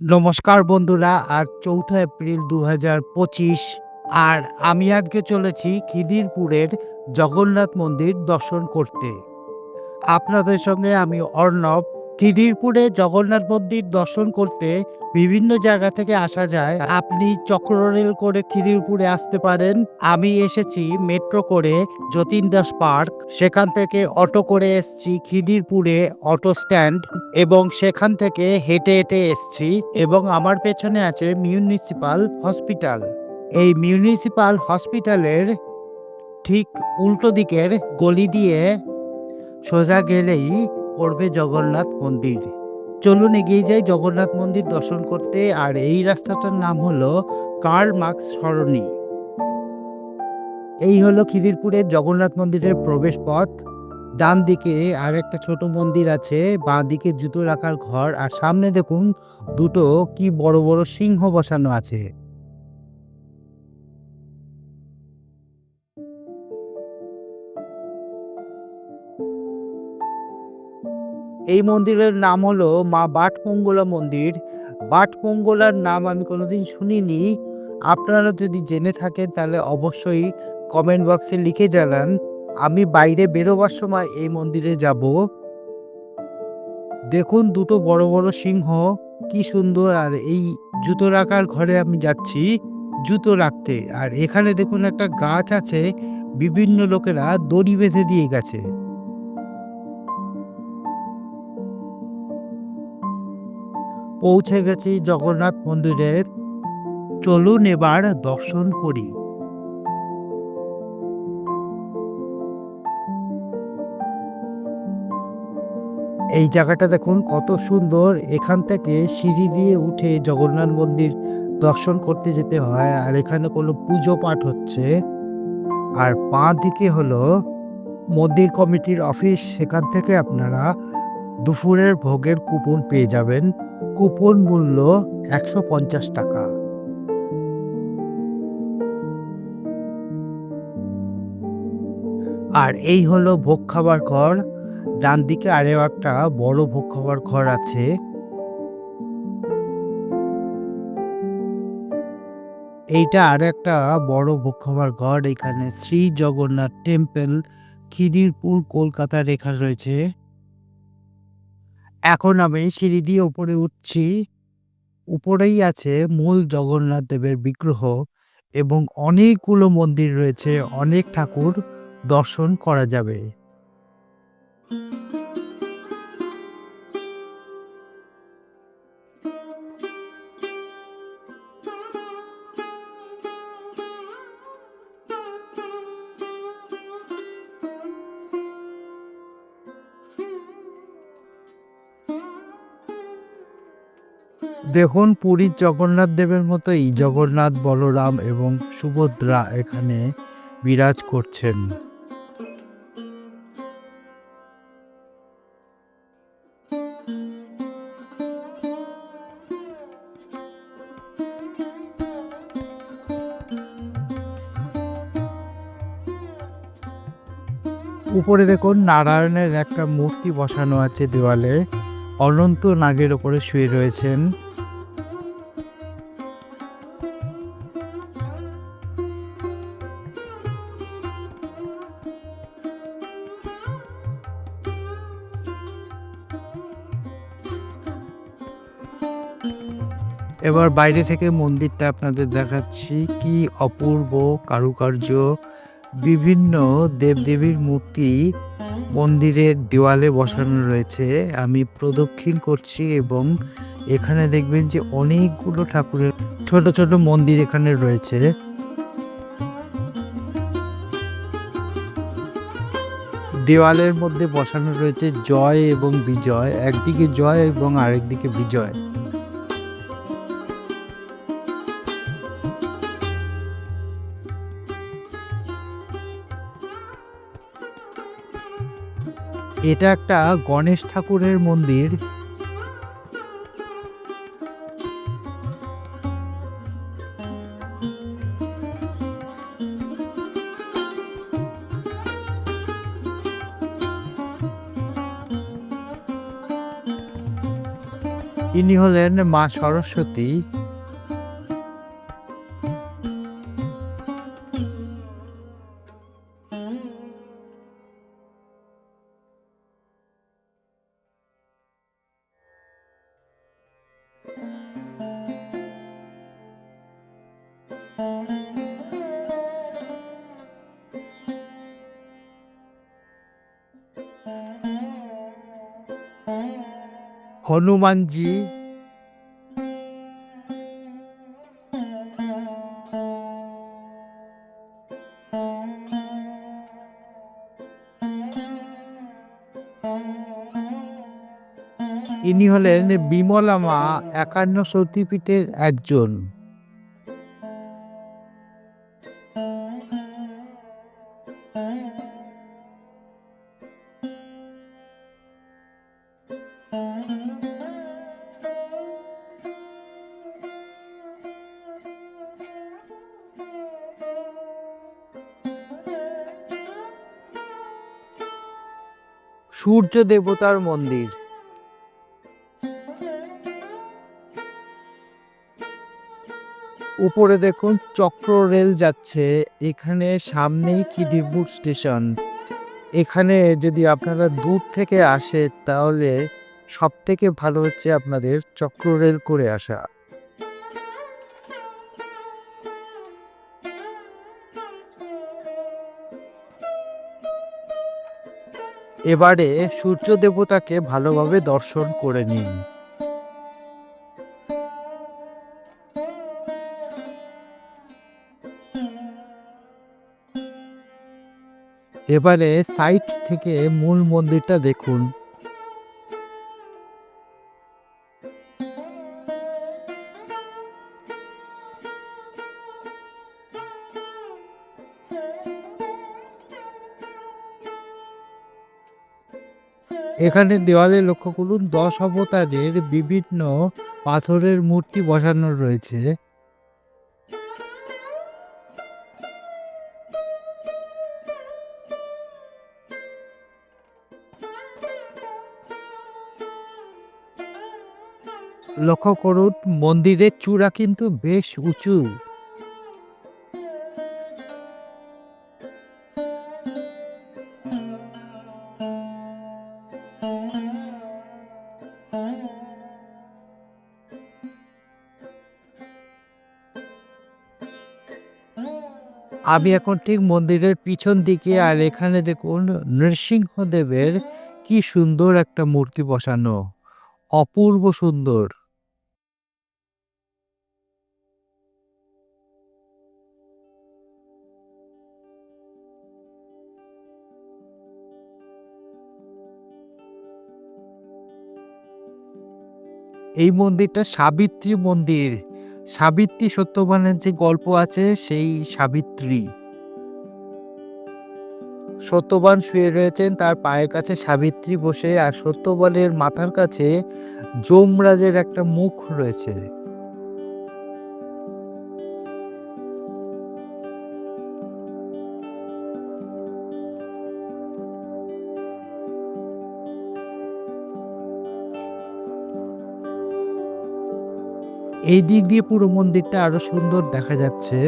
নমস্কার বন্ধুরা, আজ চৌঠা এপ্রিল দু পঁচিশ, আর আমি আজকে চলেছি খিদিরপুরের জগন্নাথ মন্দির দর্শন করতে। আপনাদের সঙ্গে আমি অর্ণব খিদিরপুরে জগন্নাথ মন্দির দর্শন করতে বিভিন্ন জায়গা থেকে আসা যায়। আপনি চক্ররেল করে খিদিরপুরে আসতে পারেন। আমি এসেছি মেট্রো করে যতীন দাস পার্ক। সেখান থেকে অটো করে এসেছি খিদিরপুরে অটো স্ট্যান্ড এবং সেখান থেকে হেঁটে হেঁটে এসছি এবং আমার পেছনে আছে মিউনিসিপাল হসপিটাল। এই মিউনিসিপাল হসপিটালের ঠিক উল্টো দিকের গলি দিয়ে সোজা গেলেই পড়বে জগন্নাথ মন্দির। চলুন এগিয়ে যাই জগন্নাথ মন্দির দর্শন করতে। আর এই রাস্তাটার নাম হলো কার্ল মার্কস সরণি। এই হলো খিদিরপুরের জগন্নাথ মন্দিরের প্রবেশ পথ। ডান দিকে আর একটা ছোট মন্দির আছে, বাঁ দিকে জুতো রাখার ঘর। আর সামনে দেখুন দুটো কি বড় বড় সিংহ বসানো আছে। এই মন্দিরের নাম হলো মা বাটমঙ্গলা মন্দির। বাটমঙ্গলার নাম আমি কোনোদিন শুনিনি। আপনারা যদি জেনে থাকেন তাহলে অবশ্যই কমেন্ট বক্সে লিখে জানান, আমি বাইরে বেরোবার সময় এই মন্দিরে যাব। দেখুন দুটো বড় বড় সিংহ, কি সুন্দর, আর এই জুতো রাখার ঘরে আমি যাচ্ছি জুতো রাখতে। আর এখানে দেখুন একটা গাছ আছে, বিভিন্ন লোকেরা দড়ি বেঁধে দিয়ে গেছে। পৌঁছে গেছি জগন্নাথ মন্দিরের। চলুন এবার দর্শন করি। এই জায়গাটা দেখুন কত সুন্দর। এখান থেকে সিঁড়ি দিয়ে উঠে জগন্নাথ মন্দির দর্শন করতে যেতে হয় আর এখানে কোনো পুজো পাঠ হচ্ছে। আর বাঁ দিকে হলো মন্দির কমিটির অফিস। সেখান থেকে আপনারা দুপুরের ভোগের কুপন পেয়ে যাবেন। কুপন মূল্য একশো পঞ্চাশ টাকা। আর এই হলো ভোগ খাবার ঘর। ডান দিকে আরও একটা বড় ভোগ খাবার ঘর আছে। এইটা আর একটা বড় ভোগ খাবার ঘর। এখানে শ্রী জগন্নাথ টেম্পল, খিদিরপুর কলকাতা রেখা রয়েছে। এখন আমি সিঁড়ি দিয়ে উপরে উঠছি। উপরেই আছে মূল জগন্নাথ দেবের বিগ্রহ এবং অনেকগুলো মন্দির রয়েছে। অনেক ঠাকুর দর্শন করা যাবে। দেখুন, পুরীর জগন্নাথ দেবের মতো মতোই জগন্নাথ, বলরাম এবং সুভদ্রা এখানে বিরাজ করছেন। উপরে দেখুন, নারায়ণের একটা মূর্তি বসানো আছে দেওয়ালে। অনন্ত নাগের ওপরে শুয়ে রয়েছেন। এবার বাইরে থেকে মন্দিরটা আপনাদের দেখাচ্ছি। কি অপূর্ব কারুকার্য। বিভিন্ন দেবদেবীর মূর্তি মন্দিরের দেওয়ালে বসানো রয়েছে। আমি প্রদক্ষিণ করছি এবং এখানে দেখবেন যে অনেকগুলো ঠাকুরের ছোট ছোট মন্দির এখানে রয়েছে। দেওয়ালের মধ্যে বসানো রয়েছে জয় এবং বিজয়। একদিকে জয় এবং আরেকদিকে বিজয়। এটা একটা গণেশ ঠাকুরের মন্দির। ইনি হলেন মা সরস্বতী। হনুমানজি। ইনি হলেন বিমলা মা একান্ন সতীপীঠের একজন। সূর্য দেবতার মন্দির। উপরে দেখুন, চক্র রেল যাচ্ছে। এখানে সামনেই খিদিরপুর স্টেশন। এখানে যদি আপনারা দূর থেকে আসে, তাহলে সব থেকে ভালো হচ্ছে আপনাদের চক্র রেল করে আসা। এবারে সূর্য দেবতাকে ভালোভাবে দর্শন করে নিন। এবারে সাইট থেকে মূল মন্দিরটা দেখুন। এখানে দেওয়ালে লক্ষ্য করুন, দশ অবতারের বিভিন্ন পাথরের মূর্তি বসানো রয়েছে। লক্ষ্য করুন, মন্দিরের চূড়া কিন্তু বেশ উঁচু। আমি এখন ঠিক মন্দিরের পিছন দিকে, আর এখানে দেখুন নৃসিংহদেবের কি সুন্দর একটা মূর্তি বসানো। অপূর্ব সুন্দর। এই মন্দিরটা সাবিত্রী মন্দির। সাবিত্রী সত্যবানের যে গল্প আছে, সেই সাবিত্রী। সত্যবান শুয়ে রয়েছেন, তার পায়ের কাছে সাবিত্রী বসে, আর সত্যবানের মাথার কাছে যমরাজের একটা মুখ রয়েছে। এই দিক দিয়ে পুরো মন্দিরটা আরও সুন্দর দেখা যাচ্ছে।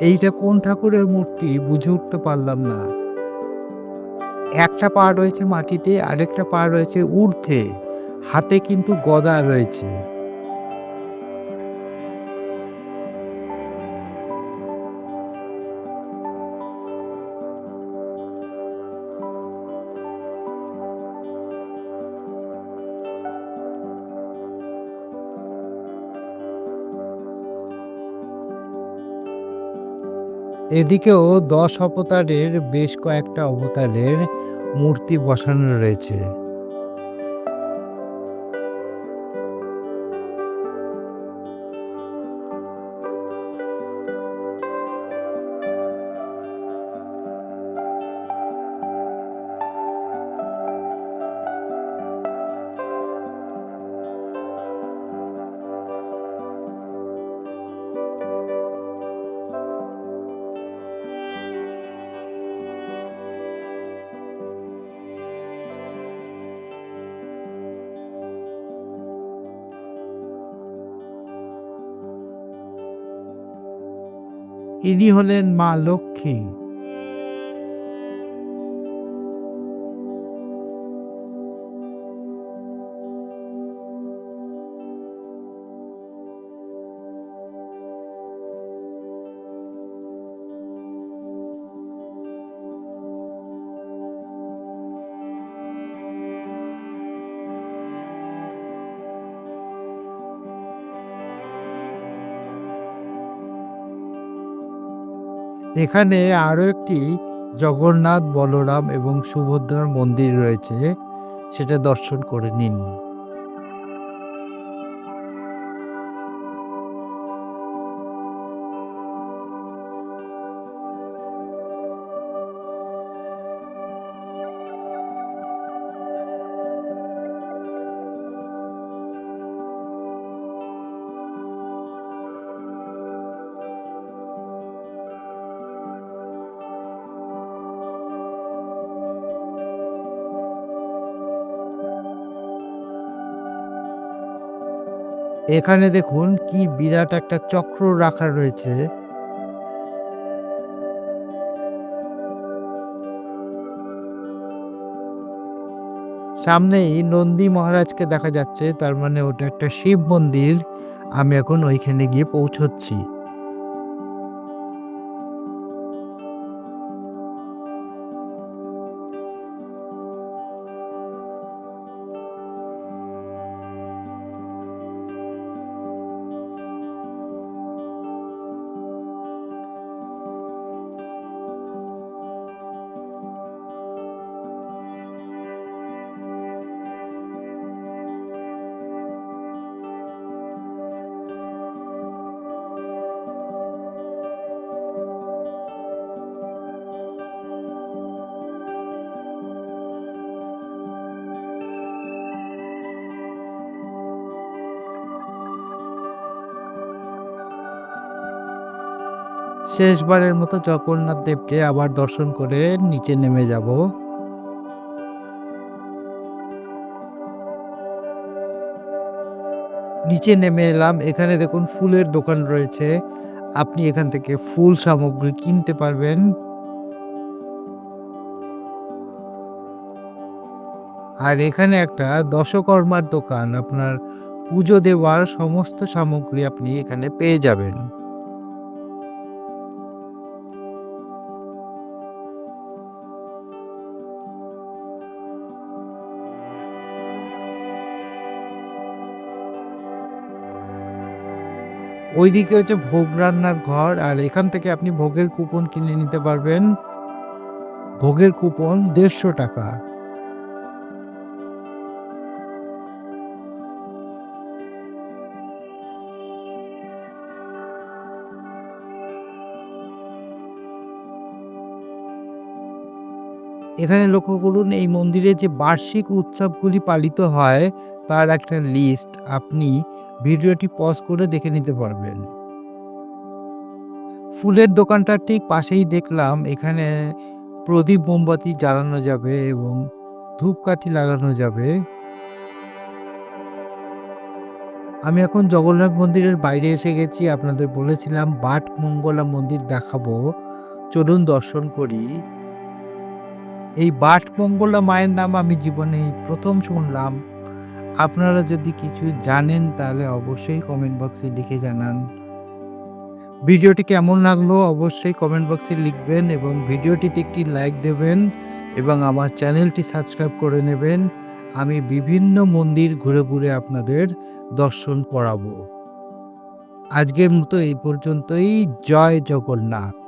এইটা কোন ঠাকুরের মূর্তি বুঝে উঠতে পারলাম না। একটা পা রয়েছে মাটিতে, আরেকটা পা রয়েছে ঊর্ধ্বে। হাতে কিন্তু গদা রয়েছে। এদিকেও দশ অবতারের বেশ কয়েকটা অবতারের মূর্তি বসানো রয়েছে। ইনি হলেন মা লক্ষ্মী। এখানে আরও একটি জগন্নাথ বলরাম এবং সুভদ্রার মন্দির রয়েছে। সেটা দর্শন করে নিন। এখানে দেখুন কি বিরাট একটা চক্র রাখা রয়েছে। সামনেই নন্দী মহারাজকে দেখা যাচ্ছে, তার মানে ওটা একটা শিব মন্দির। আমি এখন ওইখানে গিয়ে পৌঁছচ্ছি। শেষবারের মতো জগন্নাথ দেবকে আবার দর্শন করে নিচে নেমে যাব। নিচে নেমে এলাম। এখানে দেখুন ফুলের দোকান রয়েছে। আপনি এখান থেকে ফুল সামগ্রী কিনতে পারবেন। আর এখানে একটা দশকর্মার দোকান। আপনার পুজো দেওয়ার সমস্ত সামগ্রী আপনি এখানে পেয়ে যাবেন। ওইদিকে হচ্ছে ভোগ রান্নার ঘর, আর এখান থেকে আপনি ভোগের কুপন কিনে নিতে পারবেন। ভোগের কুপন দেড়শো টাকা। এখানে লক্ষ্য করুন, এই মন্দিরে যে বার্ষিক উৎসবগুলি পালিত হয়, তার একটা লিস্ট আপনি ভিডিওটি পজ করে দেখে নিতে পারবেন। ফুলের দোকানটার ঠিক পাশেই দেখলাম, এখানে প্রদীপ মোমবাতি জ্বালানো যাবে এবং ধূপকাঠি লাগানো যাবে। আমি এখন জগন্নাথ মন্দিরের বাইরে এসে গেছি, আপনাদের বলেছিলাম বাট মঙ্গলা মন্দির দেখাবো। চলুন দর্শন করি। এই বাট মঙ্গলা মায়ের নাম আমি জীবনে প্রথম শুনলাম। আপনারা যদি কিছু জানেন, তাহলে অবশ্যই কমেন্ট বক্সে লিখে জানান। ভিডিওটি কেমন লাগল অবশ্যই কমেন্ট বক্সে লিখবেন এবং ভিডিওটিতে একটি লাইক দেবেন এবং আমার চ্যানেলটি সাবস্ক্রাইব করে নেবেন। আমি বিভিন্ন মন্দির ঘুরে ঘুরে আপনাদের দর্শন করাবো। আজকের মতো এই পর্যন্তই। জয় জগন্নাথ।